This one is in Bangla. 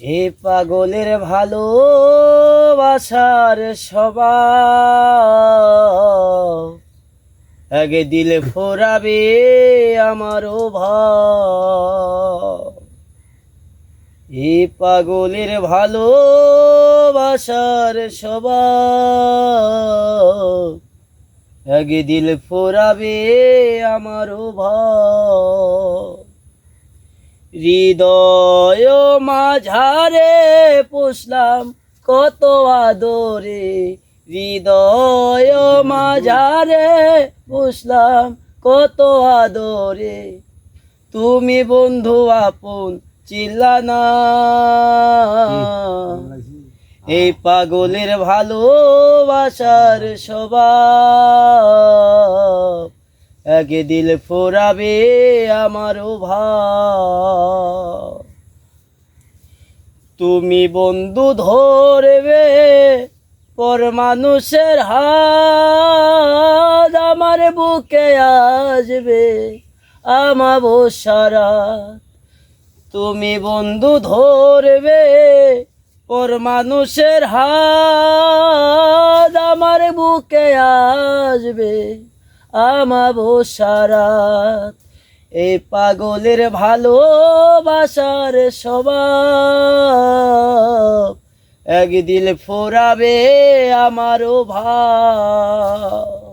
এ পাগলের ভালো ভালোবাসার সবাই আগে দিলে ফোরাবে আমারও এ পাগলের ভালো ভালোবাসার সবাই আগে দিল ফোরাবে আমারও ভাই হৃদয় মাঝারে পুষলাম কত আদরে। হৃদয় মাঝারে পুষলাম কত আদরে। তুমি বন্ধু আপন চিল্লানা। এই পাগলের ভালোবাসার স্বভাব আগে দিল ফোরাবে আমারও ভাব। তুমি বন্ধু ধরবে পর মানুষের হাত আমার বুকে আসবে আমার সারা। তুমি বন্ধু ধরবে পর মানুষের হাত আমার বুকে আসবে। আমার এ পাগলের ভালোবাসার স্বভাব একদিন ফোরাবে আমারও ভাব।